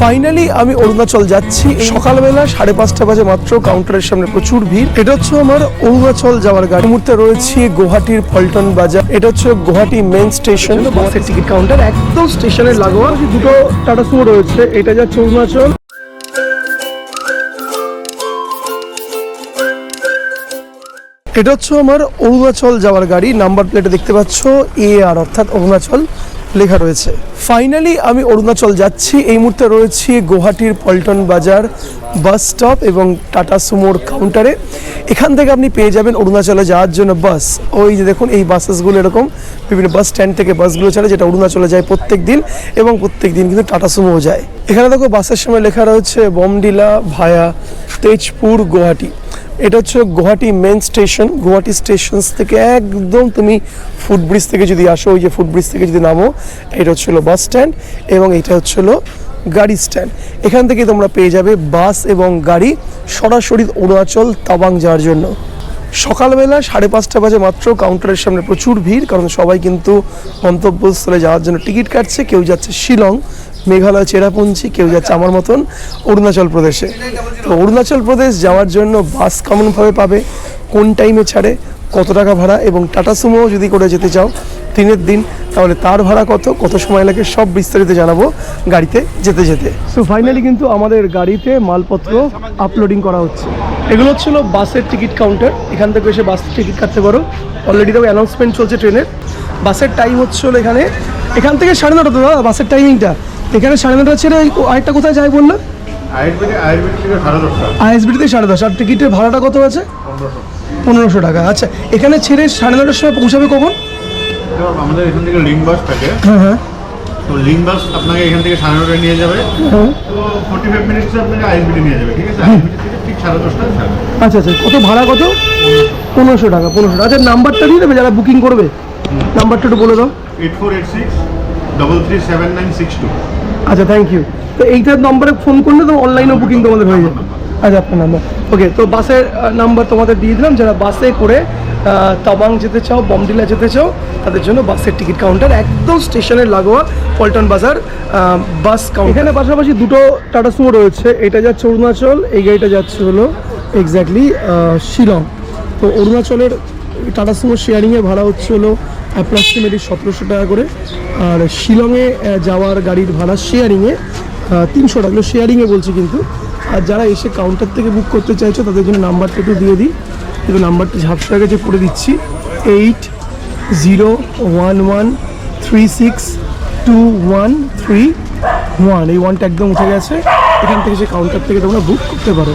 Finally আমি অরুণাচল যাচ্ছি। সকালবেলা সাড়ে পাঁচটা বাজে মাত্র কাউন্টারের সামনে প্রচুর ভিড়। এটা হচ্ছে আমার অরুণাচল যাওয়ার গাড়ি। মুহূর্তে রয়েছি গুয়াহাটির পল্টন বাজার। এটা হচ্ছে গুয়াহাটি মেন স্টেশন বাসের টিকিট কাউন্টার একদম স্টেশনের লাগোয়া। দুটো টাটা সুমো রয়েছে। এটা যাচ্ছে অরুণাচল। এটা হচ্ছে আমার অরুণাচল যাওয়ার গাড়ি, নাম্বার প্লেটে দেখতে পাচ্ছ এ আর অর্থাৎ অরুণাচল লেখা রয়েছে। ফাইনালি আমি অরুণাচল যাচ্ছি। এই মুহূর্তে রয়েছি গুয়াহাটির পল্টন বাজার বাস স্টপ এবং টাটা সুমোর কাউন্টারে এখান থেকে আপনি পেয়ে যাবেন অরুণাচলে যাওয়ার জন্য বাস ওই যে দেখুন, এই বাসেসগুলো এরকম, বিভিন্ন বাস স্ট্যান্ড থেকে বাসগুলো ছাড়ে যেটা অরুণাচলে যায় প্রত্যেক দিন এবং প্রত্যেক দিন কিন্তু টাটা সুমোও যায়। এখানে দেখো বাসের সময় লেখা রয়েছে, বমডিলা ভায়া তেজপুর, গুয়াহাটি। এটা হচ্ছে Guwahati main station Guwahati station থেকে একদম তুমি ফুটব্রিজ থেকে যদি আসো, ওই যে ফুটব্রিজ থেকে যদি নামো, এটা হচ্ছিল বাস স্ট্যান্ড এবং এটা হচ্ছিল গাড়ি স্ট্যান্ড এখান থেকে তোমরা পেয়ে যাবে বাস এবং গাড়ি সরাসরি অরুণাচল তাবাং যাওয়ার জন্য। সকালবেলা সাড়ে পাঁচটা বাজে মাত্র কাউন্টারের সামনে প্রচুর ভিড়, কারণ সবাই কিন্তু গন্তব্যস্থলে যাওয়ার জন্য টিকিট কাটছে। কেউ যাচ্ছে শিলং মেঘালয়, চেরাপুঞ্জি, কেউ যাচ্ছে আমার মতন অরুণাচল প্রদেশে। তো অরুণাচল প্রদেশ যাওয়ার জন্য বাস কেমনভাবে পাবে, কোন টাইমে ছাড়ে, কত টাকা ভাড়া এবং টাটা সুমো যদি করে যেতে চাও দিনের দিন, তাহলে তার ভাড়া কত কত সময় লাগে সব বিস্তারিত জানাব গাড়িতে যেতে যেতে। সো ফাইনালি কিন্তু আমাদের গাড়িতে মালপত্র আপলোডিং করা হচ্ছে। এগুলো ছিল বাসের টিকিট কাউন্টার এখান থেকে এসে বাসের টিকিট কাটতে পারো। অলরেডি তো অ্যানাউন্সমেন্ট চলছে ট্রেনের। বাসের টাইম হচ্ছে হলো এখানে, এখান থেকে সাড়ে নটা দাদা, বাসের টাইমিংটা এখানে সাড়ে নটা ছেড়ে আরেকটা কোথায় যায় বলল? আইএসবিটিতে সাড়ে দশ। আর টিকিটের ভাড়াটা কত আছে? পনেরোশো। টাকা। আচ্ছা এখানে ছেড়ে সাড়ে নটার সময় পৌঁছাবে কখন? আমাদের এখান থেকে লিঙ্ক বাস থাকে। হ্যাঁ হ্যাঁ। তো লিঙ্ক বাস আপনাকে এখান থেকে সাড়ে নটায় নিয়ে যাবে। তো ফোর্টি ফাইভ মিনিটস আপনাকে আইএসবিটি নিয়ে যাবে ঠিক আছে? ঠিক সাড়ে দশটায় আচ্ছা আচ্ছা। কত ভাড়া কত? পনেরোশো। টাকা পনেরোশো টাকা। আচ্ছা নাম্বারটা দিয়ে দেবে যারা বুকিং করবে। নাম্বারটা একটু বলে দাও। Eight four eight six double three seven nine six two আচ্ছা থ্যাংক ইউ তো এইটার নম্বরে ফোন করলে তো অনলাইনেও বুকিং তোমাদের হয়ে যাবে আচ্ছা আপনার নাম্বার ওকে তো বাসের নাম্বার তোমাদের দিয়ে দিলাম। যারা বাসে করে তাবাং যেতে চাও বমডিলা যেতে চাও তাদের জন্য বাসের টিকিট কাউন্টার একদম স্টেশনের লাগোয়া পল্টন বাজার বাস কাউন্টার এখানে পাশাপাশি দুটো টাটা সুমো রয়েছে। এটা যাচ্ছে অরুণাচল এই গাড়িটা যাচ্ছে হলো এক্স্যাক্টলি শিলং। তো অরুণাচলের টাটা সুমো শেয়ারিংয়ে ভাড়া হচ্ছে হলো অ্যাপ্রক্সিমেটলি সতেরোশো টাকা করে। আর শিলংয়ে যাওয়ার গাড়ির ভাড়া শেয়ারিংয়ে তিনশো টাকা শেয়ারিংয়ে বলছি কিন্তু। আর যারা এসে কাউন্টার থেকে বুক করতে চাইছো, তাদের জন্য নাম্বারটা একটু দিয়ে দিই। কিন্তু নাম্বারটা ঝাপসা গেছে করে দিচ্ছি। Eight zero one one three six two one three one এই ওয়ানটা একদম উঠে গেছে। এখান থেকে সে কাউন্টার থেকে তোমরা বুক করতে পারো।